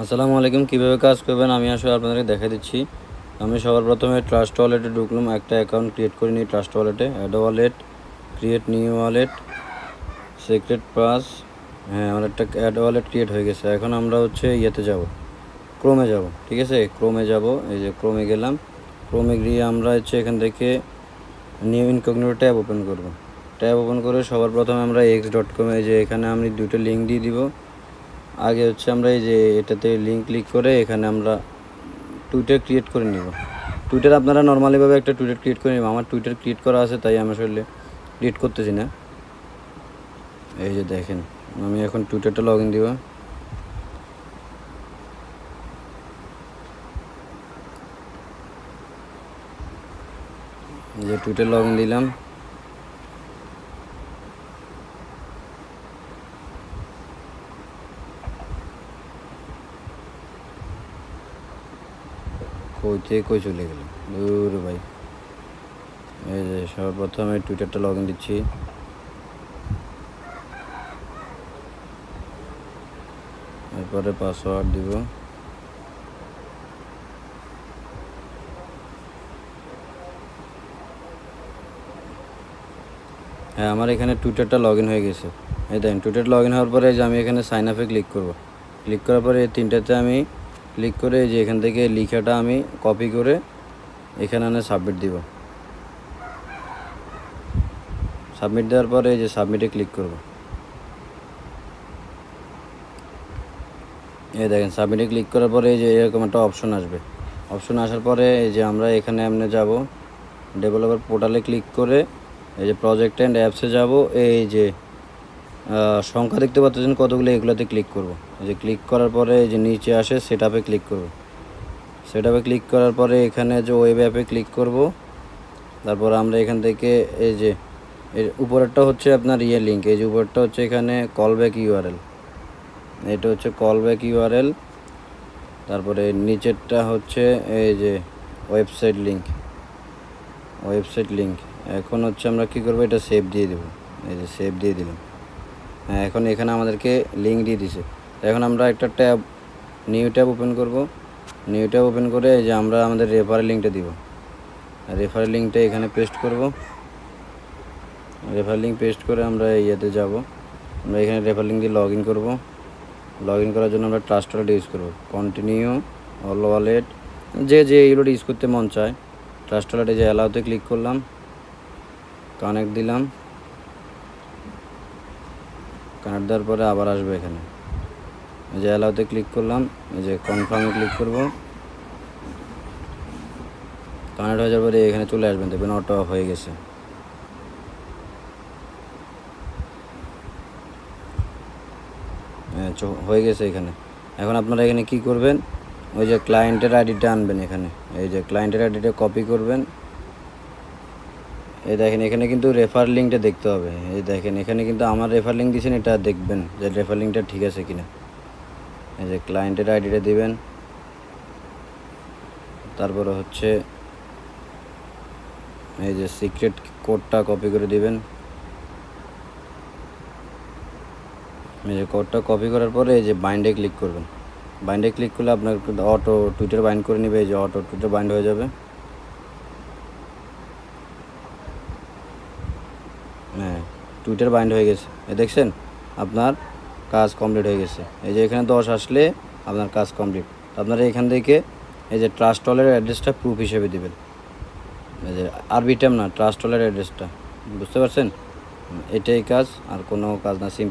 আসসালামু আলাইকুম। কীভাবে কাজ করবেন? আমি আসলে আপনাদেরকে দেখা দিচ্ছি। আমি সবার প্রথমে ট্রাস্ট ওয়ালেটে ঢুকলাম। একটা অ্যাকাউন্ট ক্রিয়েট করে নিই ট্রাস্ট ওয়ালেটে add wallet create new wallet secret pass হ্যাঁ আমার একটা অ্যাড ওয়ালেট ক্রিয়েট হয়ে গেছে। এখন আমরা হচ্ছে ইয়েতে যাব ক্রোমে যাব, ঠিক আছে? ক্রোমে যাব, এই যে ক্রোমে গেলাম। ক্রোমে গিয়ে আমরা হচ্ছে এখান থেকে নিউ ইনকগনিটো ট্যাব ওপেন করব। ট্যাব ওপেন করে সবার প্রথমে আমরা এক্স ডট কমে যে এখানে আমি দুটো লিঙ্ক দিয়ে দিব। আগে হচ্ছে আমরা এই যে এটাতে লিঙ্ক ক্লিক করে এখানে আমরা টুইটার ক্রিয়েট করে নিব। টুইটার আপনারা নর্মালিভাবে একটা টুইটার ক্রিয়েট করে নিব আমার টুইটার ক্রিয়েট করা আছে, তাই আমি আসলে ক্রিয়েট করতেছি না। এই যে দেখেন, আমি এখন টুইটারটা লগ ইন দিব। যে টুইটার লগ ইন দিলাম। কই থেকে কই চলে গেল। দূর ভাই। এই যে সর্বপ্রথম টুইটারটা লগ ইন দিচ্ছি। এরপরে পাসওয়ার্ড দিব। হ্যাঁ আমার এখানে টুইটারটা লগ ইন হয়ে গেছে। এই দেখেন, টুইটার লগ ইন হওয়ার পরে যে আমি এখানে সাইন আপে ক্লিক করব। ক্লিক করার পরে এই তিনটাতে আমি ক্লিক করে যে এখান থেকে লিখাটা আমি কপি করে এখানে আনে সাবমিট দিব। সাবমিট দেওয়ার পরে এই যে সাবমিটে ক্লিক করব। এই দেখেন সাবমিটে ক্লিক করার পরে এই যে এরকম একটা অপশন আসবে। অপশন আসার পরে এই যে আমরা এখানে এমনি যাব ডেভেলপার পোর্টালে ক্লিক করে এই যে প্রজেক্ট অ্যান্ড অ্যাপসে যাব, এই যে সংখ্যা দেখতে পাচ্ছেন কতগুলো এগুলোতে ক্লিক করব। যে ক্লিক করার পরে যে নিচে আসে সেট আপে ক্লিক করব। সেট আপে ক্লিক করার পরে এখানে যে ওয়েব অ্যাপে ক্লিক করব, তারপর আমরা এখান থেকে এই যে, এর উপরেরটা হচ্ছে আপনার ইয়ে লিঙ্ক এই যে উপরেরটা হচ্ছে এখানে কল ব্যাক ইউআরএল এটা হচ্ছে কল ব্যাক ইউআরএল তারপরে নিচেরটা হচ্ছে এই যে ওয়েবসাইট লিঙ্ক ওয়েবসাইট লিঙ্ক এখন হচ্ছে আমরা কী করব, এটা সেভ দিয়ে দেবো। এই যে সেভ দিয়ে দিলাম। হ্যাঁ এখন এখানে আমাদেরকে লিঙ্ক দিয়ে দিছে। এখন আমরা একটা ট্যাব নিউ ট্যাব ওপেন করব। নিউ ট্যাব ওপেন করে যে আমরা আমাদের রেফারেল লিঙ্কটা দিব। রেফারেল লিঙ্কটা এখানে পেস্ট করব। রেফারেল লিঙ্ক পেস্ট করে আমরা ইয়েতে যাব। আমরা এখানে রেফারেল লিঙ্ক দিয়ে লগ ইন করব। লগ ইন করার জন্য আমরা ট্রাস্ট ওয়ালেট ইউজ করব। কন্টিনিউ অল ওয়ালেট যে যে এগুলো ইউজ করতে মন চায়। ট্রাস্ট ওয়ালেটে যে অ্যালাউতে ক্লিক করলাম। কানেক্ট দিলাম। কানেক্ট দেওয়ার পরে আবার আসবে এখানে। এই যে অ্যালাউতে ক্লিক করলাম এই যে কনফার্মে ক্লিক করব। কানেক্ট হয়ে যাওয়ার পরে এখানে চলে আসবেন দেখবেন অটো অফ হয়ে গেছে। হ্যাঁ, হয়ে গেছে এখানে। এখন আপনারা এখানে কি করবেন? ওই যে ক্লায়েন্টের আইডিটা আনবেন এখানে। এই যে ক্লায়েন্টের আইডিটা কপি করবেন। এই দেখেন, এখানে কিন্তু রেফার লিঙ্কটা দেখতে হবে। এই দেখেন, এখানে কিন্তু আমার রেফার লিঙ্ক দিয়েছেন এটা দেখবেন যে রেফার লিঙ্কটা ঠিক আছে কিনা। এই যে ক্লায়েন্টের আইডিটা দিবেন। তারপরে হচ্ছে এই যে সিক্রেট কোডটা কপি করে দিবেন। এই যে কোডটা কপি করার পরে এই যে বাইন্ডে ক্লিক করবেন। বাইন্ডে ক্লিক করলে আপনার অটো টুইটার বাইন্ড করে নেবে, এই যে অটো টুইটার বাইন্ড হয়ে যাবে হ্যাঁ টুইটার বাইন্ড হয়ে গেছে। এ দেখছেন? আপনার কাজ কমপ্লিট হয়ে গেছে। এই যে এখানে দশ আসলে আপনার কাজ কমপ্লিট আপনারা এখান থেকে এই যে ট্রাস্ট হলের অ্যাড্রেসটা প্রুফ হিসেবে দেবেন। এই যে আরবিটাম না ট্রাস্ট হলের অ্যাড্রেসটা বুঝতে পারছেন? এটাই কাজ, আর কোনো কাজ না সিম্পল